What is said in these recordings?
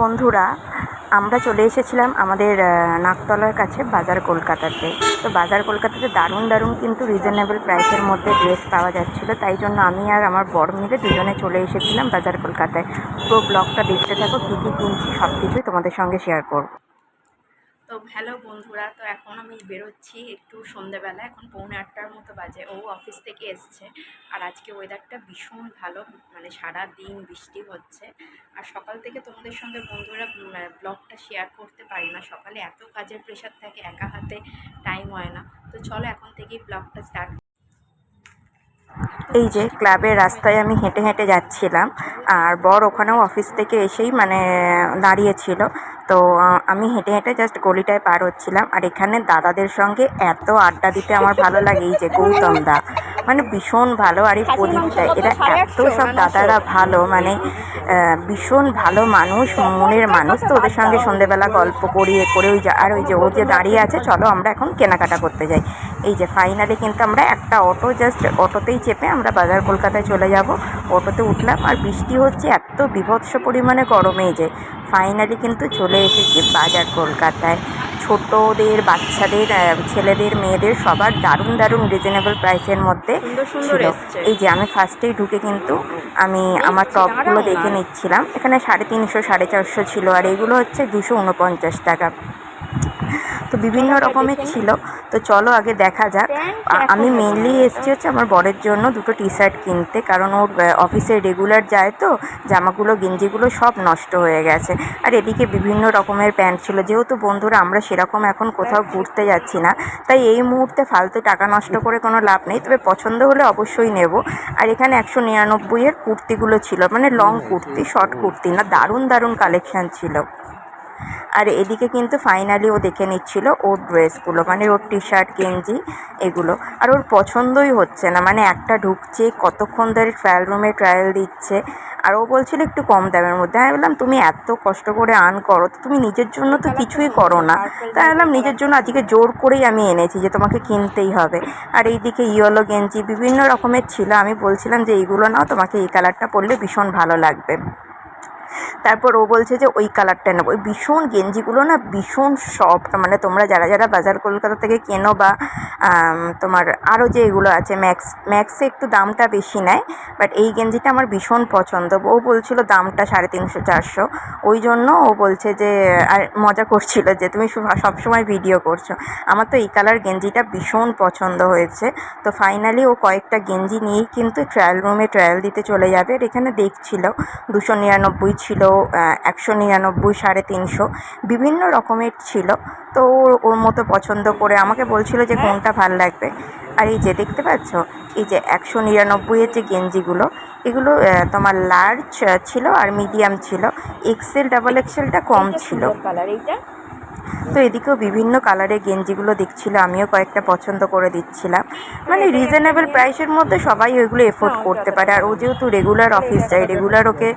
বন্ধুরা, আমরা চলে এসেছিলাম আমাদের নাকতলার কাছে বাজার কলকাতাতে। তো বাজার কলকাতাতে দারুণ দারুণ কিন্তু রিজনেবল প্রাইসের মধ্যে ড্রেস পাওয়া যাচ্ছিল। তাই জন্য আমি আর আমার বড় মিলে দুজনে চলে এসেছিলাম বাজার কলকাতায়। পুরো ব্লগটা দেখতে থাকো, কী কী কিনছি সব কিছুই তোমাদের সঙ্গে শেয়ার করব। তো হ্যালো বন্ধুরা, তো এখন আমি বেরোচ্ছি একটু সন্ধ্যেবেলা এখন পৌনে আটটার মতো বাজে। ও অফিস থেকে এসছে। আর আজকে ওয়েদারটা ভীষণ ভালো মানে সারা দিন বৃষ্টি হচ্ছে। আর সকাল থেকে তোমাদের সঙ্গে বন্ধুরা ব্লগটা শেয়ার করতে পারি না। সকালে এত কাজের প্রেশার থাকে, একা হাতে টাইম হয় না। তো চলো এখন থেকেই ব্লগটা স্টার্ট এই যে ক্লাবের রাস্তায় আমি হেঁটে হেঁটে যাচ্ছিলাম, আর বর ওখানেও অফিস থেকে এসেই মানে দাঁড়িয়েছিল। তো আমি হেঁটে হেঁটে জাস্ট গলিটায় পার হচ্ছিলাম। আর এখানে দাদাদের সঙ্গে এত আড্ডা দিতে আমার ভালো লাগে, এই যে গৌতম দা। মানে ভীষণ ভালো আর এই প্রদীপটা এরা এত সব দাদারা ভালো মানে ভীষণ ভালো মানুষ মনের মানুষ তো ওদের সঙ্গে সন্ধেবেলা গল্প করি এ করে ওই যে আর ওই যে ও যে দাঁড়িয়ে আছে চলো আমরা এখন কেনাকাটা করতে যাই। এই যে ফাইনালি কিন্তু আমরা একটা অটো জাস্ট অটোতেই চেপে আমরা বাজার কলকাতায় চলে যাব। অটোতে উঠলাম আর বৃষ্টি হচ্ছে এত বিভৎস পরিমাণে গরমে যে ফাইনালি কিন্তু চলে এসেছি বাজার কলকাতায়। ছোটদের বাচ্চাদের ছেলেদের মেয়েদের সবার দারুণ দারুণ রিজনেবল প্রাইসের মধ্যে ছিল। এই যে আমি ফার্স্টেই ঢুকে কিন্তু আমি আমার টপগুলো দেখে নিচ্ছিলাম। এখানে সাড়ে তিনশো সাড়ে চারশো ছিল আর এগুলো হচ্ছে দুশো উনপঞ্চাশ টাকা। তো বিভিন্ন রকমের ছিল। তো চলো আগে দেখা যাক। আমি মেনলি এসেছি হচ্ছে আমার বরের জন্য দুটো টি শার্ট কিনতে কারণ ওর অফিসে রেগুলার যায় তো জামাগুলো গেঞ্জিগুলো সব নষ্ট হয়ে গেছে। আর এদিকে বিভিন্ন রকমের প্যান্ট ছিল। যেহেতু বন্ধুরা আমরা সেরকম এখন কোথাও ঘুরতে যাচ্ছি না তাই এই মুহূর্তে ফালতু টাকা নষ্ট করে কোনো লাভ নেই। তবে পছন্দ হলে অবশ্যই নেব। আর এখানে একশো নিরানব্বইয়ের কুর্তিগুলো ছিল মানে লং কুর্তি শর্ট কুর্তি না দারুণ দারুণ কালেকশান ছিল। আর এদিকে কিন্তু ফাইনালি ও দেখে নিচ্ছিল ওর ড্রেসগুলো মানে ওর টি শার্ট গেঞ্জি এগুলো। আর ওর পছন্দই হচ্ছে না মানে একটা ঢুকছে কতক্ষণ ধরে ট্রায়াল রুমে ট্রায়াল দিচ্ছে। আর ও বলছিল একটু কম দামের মধ্যে। আমি বললাম তুমি এত কষ্ট করে আর্ন করো তো তুমি নিজের জন্য তো কিছুই করো না। তাই বললাম নিজের জন্য আজকে জোর করেই আমি এনেছি যে তোমাকে কিনতেই হবে। আর এইদিকে ইয়েলো গেঞ্জি বিভিন্ন রকমের ছিল। আমি বলছিলাম যে এইগুলো নাও তোমাকে এই কালারটা পরলে ভীষণ ভালো লাগবে। তারপর ও বলছে যে ওই কালারটা নেব। ওই ভীষণ গেঞ্জিগুলো না ভীষণ সফট মানে তোমরা যারা যারা বাজার কলকাতা থেকে কেনো বা তোমার আরও যে এগুলো আছে ম্যাক্স ম্যাক্সে একটু দামটা বেশি নেয় বাট এই গেঞ্জিটা আমার ভীষণ পছন্দ। ও বলছিল দামটা সাড়ে তিনশো, চারশো। ওই জন্য ও বলছে যে, আর মজা করছিল যে, তুমি সবসময় ভিডিও করছ। আমার তো এই কালার গেঞ্জিটা ভীষণ পছন্দ হয়েছে। তো ফাইনালি ও কয়েকটা গেঞ্জি নিয়েই কিন্তু ট্রায়াল রুমে ট্রায়াল দিতে চলে যাবে। আর এখানে দেখছিল দুশো নিরানব্বই ছিল একশো নিরানব্বই, সাড়ে তিনশো, বিভিন্ন রকমের ছিল। তো ওর মতো পছন্দ করে আমাকে বলছিল যে, কোনটা ভালো লাগবে? আর এই যে, দেখতে পাচ্ছ? এই যে, একশো নিরানব্বইয়ের যে গেঞ্জিগুলো, এগুলো তোমার লার্জ ছিল আর মিডিয়াম ছিল। এক্সেল ডাবল এক্সেলটা কম ছিল। কালার এইটা? তো এদিকেও বিভিন্ন কালারের গেঞ্জিগুলো দেখছিল, আমিও কয়েকটা পছন্দ করে দিচ্ছিলাম। মানে রিজনেবল প্রাইসের মধ্যে সবাই ওইগুলো এফোর্ড করতে পারে। আর ও যেহেতু রেগুলার অফিস যায় রেগুলার ওকে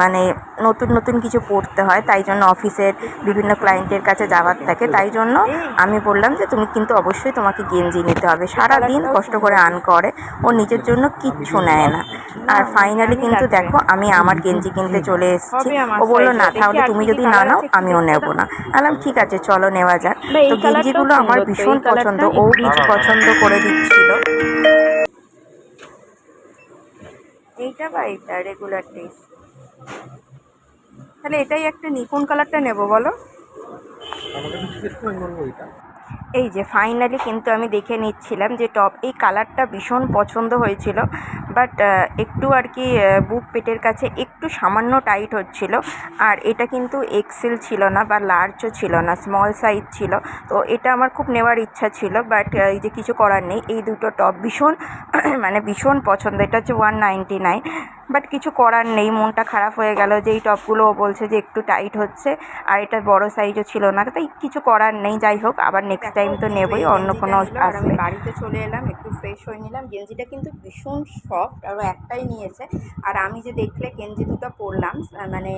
মানে নতুন নতুন কিছু পড়তে হয়, তাই জন্য অফিসের বিভিন্ন ক্লায়েন্টের কাছে যাওয়ার থাকে। তাই জন্য আমি বললাম যে, তুমি কিন্তু অবশ্যই তোমাকে গেঞ্জি নিতে হবে। সারা দিন কষ্ট করে আর্ন করে। ও নিজের জন্য কিচ্ছু নেয় না। আর ফাইনালি কিন্তু দেখো, আমি আমার গেঞ্জি কিনতে চলে এসেছি। ও বলল, না, তাহলে তুমি যদি না নাও, আমিও নেব না। বললাম, ঠিক আছে। চলো নেওয়া যাক। তো গেঞ্জিগুলো আমার ভীষণ পছন্দ। ও কিছু পছন্দ করে দিচ্ছিল। এইটা বা এইটা রেগুলার ড্রেস তাহলে এটাই একটা নিপুণ কালারটা নেব বলো। এই যে ফাইনালি কিন্তু আমি দেখে নিচ্ছিলাম যে টপ এই কালারটা ভীষণ পছন্দ হয়েছিল বাট একটু আর কি বুক পেটের কাছে একটু সামান্য টাইট হচ্ছিল, আর এটা কিন্তু এক্সেল ছিল না বা লার্জও ছিল না স্মল সাইজ ছিল, তো এটা আমার খুব নেওয়ার ইচ্ছা ছিল বাট এই যে কিছু করার নেই, এই দুটো টপ ভীষণ মানে ভীষণ পছন্দ, এটা হচ্ছে ওয়ান নাইনটি নাইন বাট কিছু করার নেই মনটা খারাপ হয়ে গেল যে এই টপগুলো ও বলছে যে একটু টাইট হচ্ছে আর এটা বড় সাইজও ছিল না তাই কিছু করার নেই যাই হোক আবার নেক্সট টাইম তো নেবই অন্য কোনো আমি আসবে। বাড়িতে চলে এলাম একটু ফ্রেশ হয়ে নিলাম গেঞ্জিটা কিন্তু ভীষণ সফট আরও একটাই নিয়েছে আর আমি যে দেখলে গেঞ্জি দুটো পরলাম মানে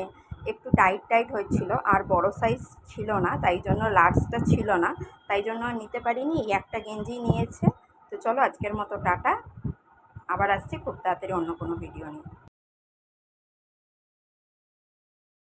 একটু টাইট টাইট হয়েছিল আর বড় সাইজ ছিল না তাই জন্য লার্জটা ছিল না তাই জন্য নিতে পারিনি এই একটা গেঞ্জি নিয়েছে তো চলো আজকের মতো টাটা। আবার আসছি খুব তাড়াতাড়ি অন্য কোনো ভিডিও নিয়ে।